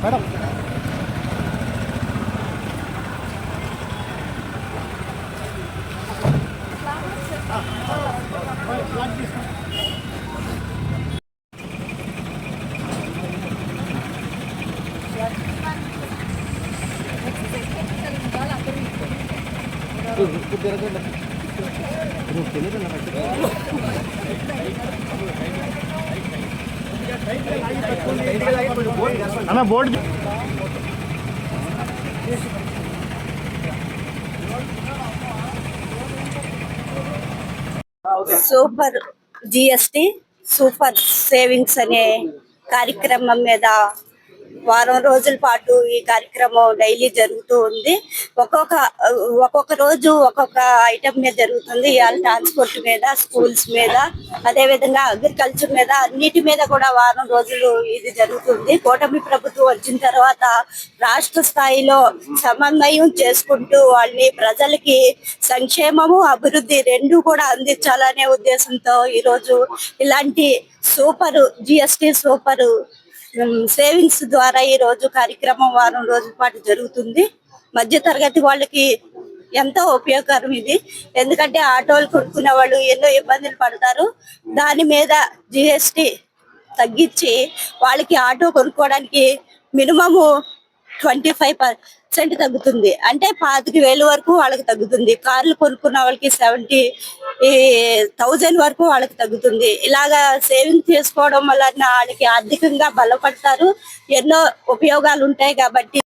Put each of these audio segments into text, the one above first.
Pero Terima kasih telah menonton! అన్న board super GST super savings అనే కార్యక్రమం మీద వారం రోజుల పాటు ఈ కార్యక్రమం డైలీ జరుగుతూ ఉంది. ఒక్కొక్క ఒక్కొక్క రోజు ఒక్కొక్క ఐటమ్ మీద జరుగుతుంది. ఇవాళ ట్రాన్స్పోర్ట్ మీద స్కూల్స్ మీద అదే విధంగా అగ్రికల్చర్ మీద అన్నిటి మీద కూడా వారం రోజులు ఇది జరుగుతుంది. కూటమి ప్రభుత్వం వచ్చిన తర్వాత రాష్ట్ర స్థాయిలో సమన్వయం చేసుకుంటూ వాళ్ళని ప్రజలకి సంక్షేమము అభివృద్ధి రెండు కూడా అందించాలనే ఉద్దేశంతో ఈరోజు ఇలాంటి సూపర్ జిఎస్టి సూపర్ సేవింగ్స్ ద్వారా ఈ రోజు కార్యక్రమం వారం రోజుల పాటు జరుగుతుంది. మధ్య తరగతి వాళ్ళకి ఎంతో ఉపయోగకరం ఇది. ఎందుకంటే ఆటోలు కొనుక్కునే వాళ్ళు ఎన్నో ఇబ్బందులు పడతారు. దాని మీద జిఎస్టి తగ్గించి వాళ్ళకి ఆటో కొనుక్కోవడానికి మినిమము ట్వంటీ ఫైవ్ పర్సెంట్ తగ్గుతుంది. అంటే పాతిక వేలు వరకు వాళ్ళకి తగ్గుతుంది. కార్లు కొనుక్కున్న వాళ్ళకి సెవెంటీ థౌజండ్ వరకు వాళ్ళకి తగ్గుతుంది. ఇలాగా సేవింగ్ చేసుకోవడం వల్ల వాళ్ళకి ఆర్థికంగా బలపడతారు. ఎన్నో ఉపయోగాలు ఉంటాయి కాబట్టి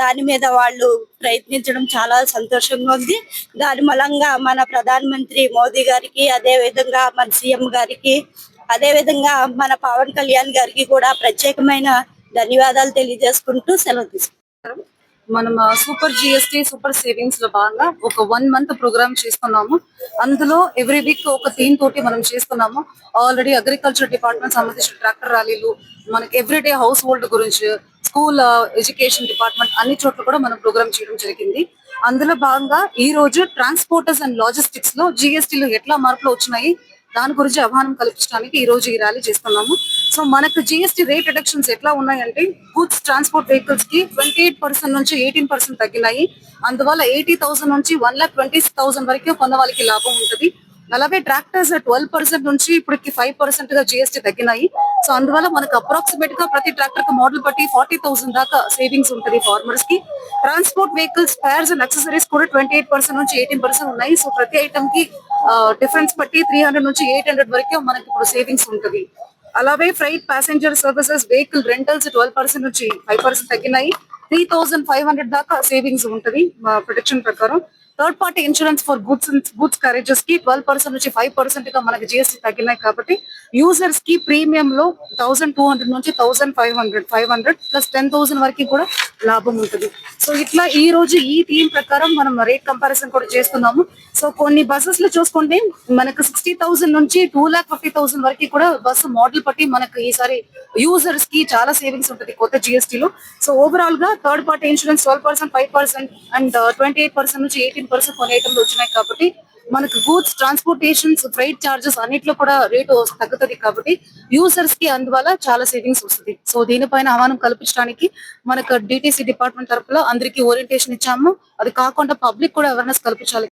దాని మీద వాళ్ళు ప్రయత్నించడం చాలా సంతోషంగా ఉంది. దాని మూలంగా మన ప్రధానమంత్రి మోదీ గారికి అదే విధంగా మన సీఎం గారికి అదే విధంగా మన పవన్ కళ్యాణ్ గారికి కూడా ప్రత్యేకమైన ధన్యవాదాలు తెలియజేసుకుంటూ సెలవు తీసుకుంటాం మనం సూపర్ జిఎస్టీ సూపర్ సేవింగ్స్లో భాగంగా ఒక వన్ మంత్ ప్రోగ్రామ్ చేస్తున్నాము. అందులో ఎవ్రీ వీక్ ఒక థీమ్ తోటి మనం చేస్తున్నాము. ఆల్రెడీ అగ్రికల్చర్ డిపార్ట్మెంట్ సంబంధించిన ట్రాక్టర్ ర్యాలీలు మనకి ఎవ్రీడే హౌస్ హోల్డ్ గురించి స్కూల్ ఎడ్యుకేషన్ డిపార్ట్మెంట్ అన్ని చోట్ల కూడా మనం ప్రోగ్రామ్ చేయడం జరిగింది. అందులో భాగంగా ఈ రోజు ట్రాన్స్పోర్టర్స్ అండ్ లాజిస్టిక్స్లో జిఎస్టీలో ఎట్లా మార్పులు వచ్చినాయి దాని గురించి అవగాహన కల్పించడానికి ఈ రోజు ఈ ర్యాలీ చేస్తున్నాము. సో మనకు జిఎస్టీ రేట్ రిడక్షన్స్ ఎట్లా ఉన్నాయంటే గూడ్స్ ట్రాన్స్పోర్ట్ వెహికల్స్కి ట్వంటీ ఎయిట్ పర్సెంట్ నుంచి ఎయిటీన్ పర్సెంట్ తగ్గినాయి. అందువల్ల ఎయిటీ థౌసండ్ నుంచి వన్ లాక్ ట్వంటీ థౌసండ్ వరకు కొన్న వాళ్ళకి లాభం ఉంటుంది. అలాగే ట్రాక్టర్స్ ట్వెల్వ్ పర్సెంట్ నుంచి ఇప్పటికి ఫైవ్ పర్సెంట్గా జిఎస్టీ తగ్గినాయి. సో అందువల్ల మనకు అప్రాక్సిమేట్గా ప్రతి ట్రాక్టర్కి మోడల్ బట్టి ఫార్టీ థౌసండ్ దాకా సేవింగ్స్ ఉంటుంది ఫార్మర్స్కి. Transport vehicles spares and accessories కూడా ట్వంటీ ఎయిట్ పర్సెంట్ నుంచి ఎయిటీన్ పర్సెంట్ ఉన్నాయి. సో ప్రతి ఐటమ్కి డిఫరెన్స్ బట్టి త్రీ హండ్రెడ్ నుంచి ఎయిట్ హండ్రెడ్ వరకు మనకి ఇప్పుడు సేవింగ్స్ ఉంటుంది. అలాగే freight passenger services vehicle rentals twelve percent నుంచి ఫైవ్ పర్సెంట్ తగ్గినాయి. త్రీ థౌసండ్ ఫైవ్ హండ్రెడ్ దాకా సేవింగ్స్ ఉంటుంది ప్రొటెక్షన్ ప్రకారం. Third party insurance for goods goods కరేజెస్కి twelve percent నుంచి ఫైవ్ పర్సెంట్గా మనకి జిఎస్టీ తగ్గినాయి కాబట్టి యూజర్స్కి ప్రీమియం లో థౌసండ్ టూ హండ్రెడ్ నుంచి thousand five hundred five hundred plus ten thousand వరకు కూడా లాభం ఉంటుంది. సో ఇట్లా ఈ రోజు ఈ థీమ్ ప్రకారం మనం రేట్ కంపారిజన్ కూడా చేస్తున్నాము. సో కొన్ని బస్సెస్లో చూసుకుంటే మనకు సిక్స్టీ థౌసండ్ నుంచి టూ లాక్ ఫిఫ్టీ థౌసండ్ వరకు కూడా బస్సు మోడల్ పట్టి మనకు ఈసారి యూజర్స్కి చాలా సేవింగ్స్ ఉంటుంది కొత్త GST లో. సో ఓవరాల్గా third party insurance twelve percent five percent and twenty eight percent నుంచి ఎయిటీన్ పర్సెంట్ కొన్ని ఐటమ్స్ వచ్చినాయి కాబట్టి మనకు గూడ్స్ ట్రాన్స్పోర్టేషన్స్ ఫ్రైట్ చార్జెస్ అన్నిట్లో కూడా రేటు తగ్గుతుంది కాబట్టి యూజర్స్కి అందువల్ల చాలా సేవింగ్స్ వస్తుంది. సో దీనిపైన ఆహ్వానం కల్పించడానికి మనకు డిటిసి డిపార్ట్మెంట్ తరపులో అందరికీ ఓరియంటేషన్ ఇచ్చాము. అది కాకుండా పబ్లిక్ కూడా అవేర్నెస్ కల్పించాలి.